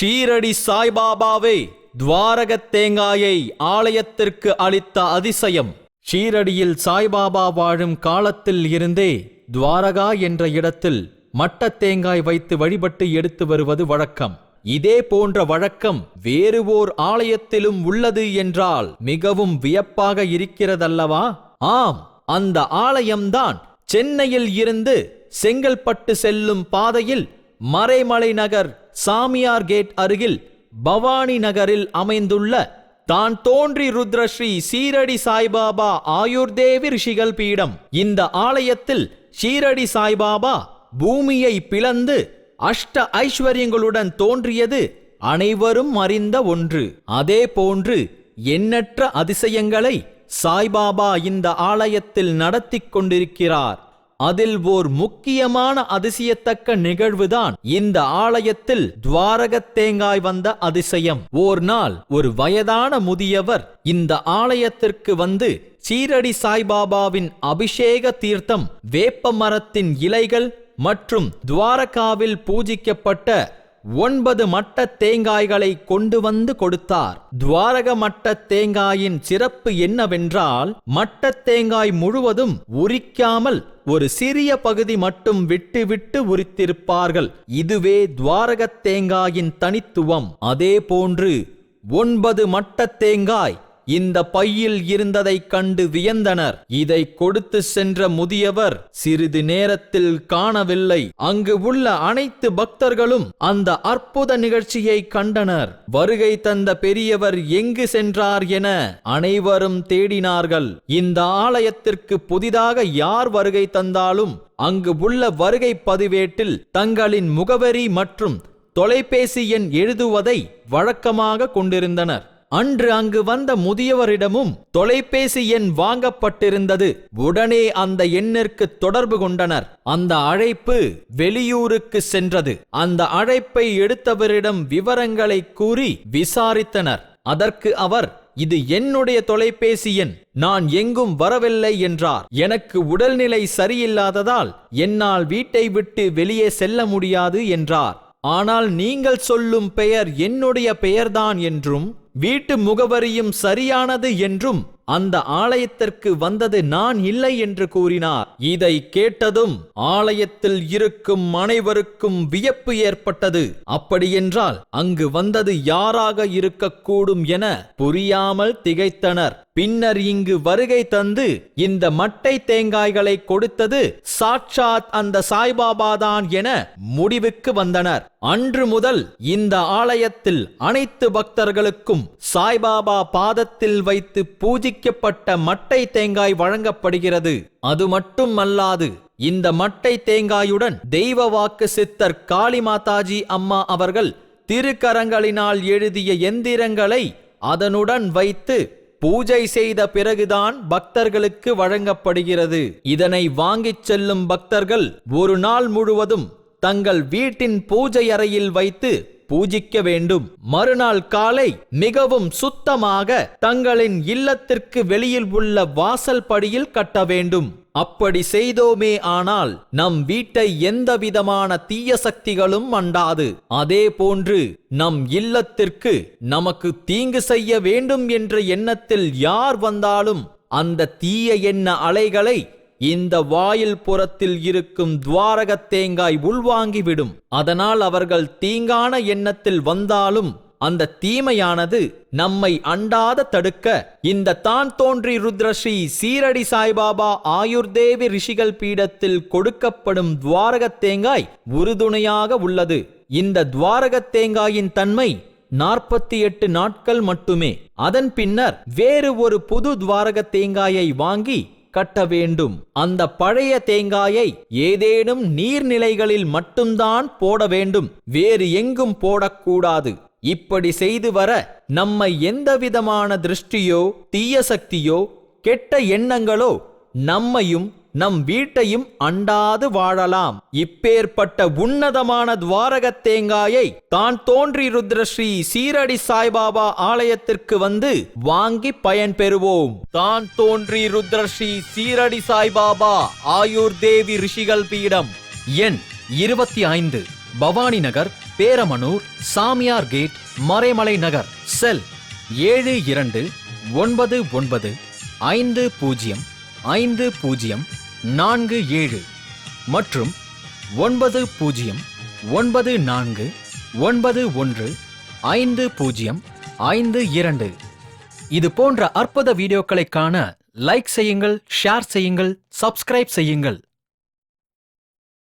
ஷீரடி சாய்பாபாவே துவாரகத் தேங்காயை ஆலயத்திற்கு அளித்த அதிசயம். ஷீரடியில் சாய்பாபா வாழும் காலத்தில் இருந்தே துவாரகா என்ற இடத்தில் மட்டத் தேங்காய் வைத்து வழிபட்டு எடுத்து வருவது வழக்கம். இதே போன்ற வழக்கம் வேறு ஓர் ஆலயத்திலும் உள்ளது என்றால் மிகவும் வியப்பாக இருக்கிறதல்லவா? ஆம் அந்த ஆலயம்தான் சென்னையில் இருந்து செங்கல்பட்டு செல்லும் பாதையில் மறைமலை நகர் சாமியார் கேட் அருகில் பவானி நகரில் அமைந்துள்ள தான் தோன்றி ருத்ரஸ்ரீ சீரடி சாய்பாபா ஆயுர்தேவி ரிஷிகள் பீடம். இந்த ஆலயத்தில் ஷீரடி சாய்பாபா பூமியை பிளந்து அஷ்ட ஐஸ்வர்யங்களுடன் தோன்றியது அனைவரும் அறிந்த ஒன்று. அதே போன்று எண்ணற்ற அதிசயங்களை சாய்பாபா இந்த ஆலயத்தில் நடத்திக் கொண்டிருக்கிறார். அதில் ஓர் முக்கியமான அதிசயத்தக்க நிகழ்வுதான் இந்த ஆலயத்தில் துவாரக தேங்காய் வந்த அதிசயம். ஓர் நாள் ஒரு வயதான முதியவர் இந்த ஆலயத்திற்கு வந்து சீரடி சாய்பாபாவின் அபிஷேக தீர்த்தம் வேப்ப மரத்தின் இலைகள் மற்றும் துவாரகாவில் பூஜிக்கப்பட்ட ஒன்பது மட்ட தேங்காய்களை கொண்டு வந்து கொடுத்தார். துவாரக மட்ட தேங்காயின் சிறப்பு என்னவென்றால் மட்ட தேங்காய் முழுவதும் உரிக்காமல் ஒரு சிறிய பகுதி மட்டும் விட்டு விட்டு உரித்திருப்பார்கள். இதுவே துவாரகத் தேங்காயின் தனித்துவம். அதே போன்று ஒன்பது மட்ட தேங்காய் இந்த பையில் இருந்ததைக் கண்டு வியந்தனர். இதை கொடுத்து சென்ற முதியவர் சிறிது நேரத்தில் காணவில்லை. அங்கு உள்ள அனைத்து பக்தர்களும் அந்த அற்புத நிகழ்ச்சியை கண்டனர். வருகை தந்த பெரியவர் எங்கு சென்றார் என அனைவரும் தேடினார்கள். இந்த ஆலயத்திற்கு புதிதாக யார் வருகை தந்தாலும் அங்கு உள்ள வருகை பதிவேட்டில் தங்களின் முகவரி மற்றும் தொலைபேசி எண் எழுதுவதை வழக்கமாக கொண்டிருந்தனர். அன்று அங்கு வந்த முதியவரிடமும் தொலைபேசி எண் வாங்கப்பட்டிருந்தது. உடனே அந்த எண்ணிற்கு தொடர்பு கொண்டனர். அந்த அழைப்பு வெளியூருக்கு சென்றது. அந்த அழைப்பை எடுத்தவரிடம் விவரங்களை கூறி விசாரித்தனர். அதற்கு அவர் இது என்னுடைய தொலைபேசி எண் நான் எங்கும் வரவில்லை என்றார். எனக்கு உடல்நிலை சரியில்லாததால் என்னால் வீட்டை விட்டு வெளியே செல்ல முடியாது என்றார். ஆனால் நீங்கள் சொல்லும் பெயர் என்னுடைய பெயர்தான் என்றும் வீட்டு முகவரியும் சரியானது என்றும் அந்த ஆலயத்திற்கு வந்தது நான் இல்லை என்று கூறினார். இதை கேட்டதும் ஆலயத்தில் இருக்கும் அனைவருக்கும் வியப்பு ஏற்பட்டது. அப்படியென்றால் அங்கு வந்தது யாராக இருக்கக்கூடும் என புரியாமல் திகைத்தனர். பின்னர் இங்கு வருகை தந்து இந்த மட்டை தேங்காய்களை கொடுத்தது சாட்சாத் அந்த சாய்பாபாதான் என முடிவுக்கு வந்தனர். அன்று முதல் இந்த ஆலயத்தில் அனைத்து பக்தர்களுக்கும் சாய்பாபா பாதத்தில் வைத்து பொதிக்கப்பட்ட மட்டை தேங்காய் வழங்கப்படுகிறது. அது மட்டும் அல்லாது இந்த மட்டை தேங்காயுடன் தெய்வ வாக்கு சித்தர் காளி மாதாஜி அம்மா அவர்கள் திருக்கரங்களினால் எழுதிய எந்திரங்களை அதனுடன் வைத்து பூஜை செய்த பிறகுதான் பக்தர்களுக்கு வழங்கப்படுகிறது. இதனை வாங்கிச் செல்லும் பக்தர்கள் ஒரு நாள் முழுவதும் தங்கள் வீட்டின் பூஜை அறையில் வைத்து பூஜிக்க வேண்டும். மறுநாள் காலை மிகவும் சுத்தமாக தங்களின் இல்லத்திற்கு வெளியில் உள்ள வாசல் படியில் கட்ட வேண்டும். அப்படி செய்தோமே ஆனால் நம் வீட்டை எந்த விதமான தீய சக்திகளும் அண்டாது. அதே போன்று நம் இல்லத்திற்கு நமக்கு தீங்கு செய்ய வேண்டும் என்ற எண்ணத்தில் யார் வந்தாலும் அந்த தீய எண்ண அலைகளை இந்த வாயில் புறத்தில் இருக்கும் துவாரக தேங்காய் உள்வாங்கிவிடும். அதனால் அவர்கள் தீங்கான எண்ணத்தில் வந்தாலும் அந்த தீமையானது நம்மை அண்டாத தடுக்க இந்த தான் தோன்றி ருத்ரஸ்ரீ சீரடி சாய்பாபா ஆயுர்தேவி ரிஷிகள் பீடத்தில் கொடுக்கப்படும் துவாரகத் தேங்காய் உறுதுணையாக உள்ளது. இந்த துவாரகத் தேங்காயின் தன்மை நாற்பத்தி எட்டு நாட்கள் மட்டுமே. அதன் பின்னர் வேறு ஒரு புது துவாரக தேங்காயை வாங்கி கட்ட வேண்டும். அந்த பழைய தேங்காயை ஏதேனும் நீர்நிலைகளில் மட்டும்தான் போட வேண்டும். வேறு எங்கும் போடக்கூடாது. இப்படி செய்து வர நம்மை எந்தவிதமான திருஷ்டியோ தீய சக்தியோ கெட்ட எண்ணங்களோ நம்மையும் நம் வீட்டையும் அண்டாது வாழலாம். இப்பேற்பட்ட உன்னதமான துவாரகத் தேங்காயை தான் தோன்றி ருத்ரஸ்ரீ சீரடி சாய்பாபா ஆலயத்திற்கு வந்து வாங்கி பயன் பெறுவோம் தான் தோன்றி ருத்ரஸ்ரீ சீரடி சாய்பாபா ஆயுர் தேவி ரிஷிகள் பீடம். எண் இருபத்தி ஐந்து. பவானி நகர் பேரமனூர் சாமியார் கேட் மறைமலை நகர் செல் ஏழு இரண்டு ஒன்பது ஒன்பது ஐந்து பூஜ்ஜியம் ஐந்து பூஜ்ஜியம் நான்கு ஏழு மற்றும் ஒன்பது பூஜ்ஜியம் ஒன்பது நான்கு ஒன்பது ஒன்று ஐந்து பூஜ்ஜியம் ஐந்து இரண்டு. இது போன்ற அற்புத வீடியோக்களை காண லைக் செய்யுங்கள் ஷேர் செய்யுங்கள் சப்ஸ்கிரைப் செய்யுங்கள்.